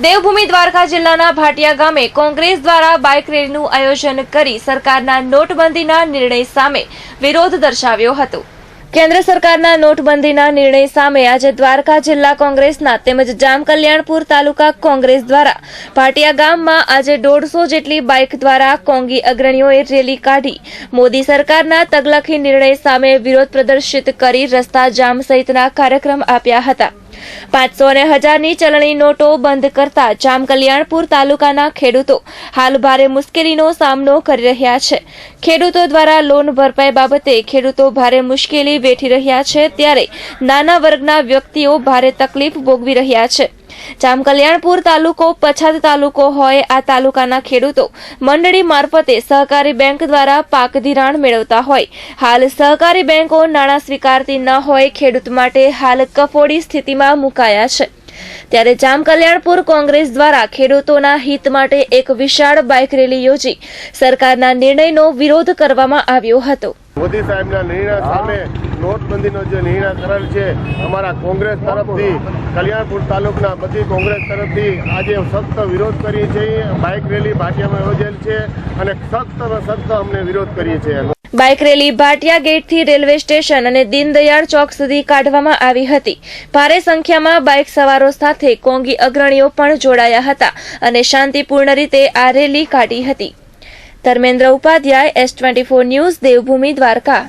દેવભૂમિ દ્વારકા જિલ્લાના ભાટિયા ગામે કોંગ્રેસ દ્વારા બાઇક રેલીનું આયોજન કરી સરકારના નોટબંધીના નિર્ણય સામે વિરોધ દર્શાવ્યો હતો. કેન્દ્ર સરકારના નોટબંધીના નિર્ણય સામે આજે દ્વારકા જિલ્લા કોંગ્રેસના તેમજ જામકલ્યાણપુર તાલુકા કોંગ્રેસ દ્વારા ભાટિયા ગામમાં આજે દોઢસો જેટલી બાઇક દ્વારા કોંગી અગ્રણીઓએ રેલી કાઢી. મોદી સરકારના તગલખી નિર્ણય સામે વિરોધ પ્રદર્શિત કરી રસ્તા જામ સહિતના કાર્યક્રમ આપ્યા હતા. પાંચસો અને હજારની ચલણી નોટો બંધ કરતા જામકલ્યાણપુર તાલુકાના ખેડૂતો હાલ ભારે મુશ્કેલીનો સામનો કરી રહ્યા છે. ખેડૂતો દ્વારા લોન ભરપાઈ બાબતે ખેડૂતો ભારે મુશ્કેલી વેઠી રહ્યા છે ત્યારે નાના વર્ગના વ્યક્તિઓ ભારે તકલીફ ભોગવી રહ્યા છે. જામકલ્યાણપુર તાલુકો, પછાત તાલુકો હોય આ તાલુકાના ખેડૂતો મંડળી મારફતે સહકારી બેંક દ્વારા પાક ધિરાણ મેળવતા હોય. હાલ સહકારી બેંકો નાણાં સ્વીકારતી ન હોય, ખેડૂત માટે હાલ કફોડી સ્થિતિમાં મુકાયા છે. ત્યારે જામકલ્યાણપુર કોંગ્રેસ દ્વારા ખેડૂતોના હિત માટે એક વિશાળ બાઇક રેલી યોજી સરકારના નિર્ણયનો વિરોધ કરવામાં આવ્યો હતો. મોદી સાહેબના નિર્ણય સામે નોટબંધીનો જે નિર્ણય કરેલ છે, અમારા કોંગ્રેસ તરફથી, કલ્યાણપુર તાલુકના બધી કોંગ્રેસ તરફથી આજે સખ્ત વિરોધ કરીએ છીએ. બાઇક રેલી ભાટિયામાં યોજેલ છે અને સખ્ત સખ્ત અમને વિરોધ કરીએ છીએ. બાઇક રેલી ભાટિયા ગેટથી રેલવે સ્ટેશન અને દીનદયાળ ચોક સુધી કાઢવામાં આવી હતી. ભારે સંખ્યામાં બાઇક સવારો સાથે કોંગી અગ્રણીઓ પણ જોડાયા હતા અને શાંતિપૂર્ણ રીતે આ રેલી કાઢી હતી. Dharmendra Upadhyay S twenty news, Devbhoomi Dwarka.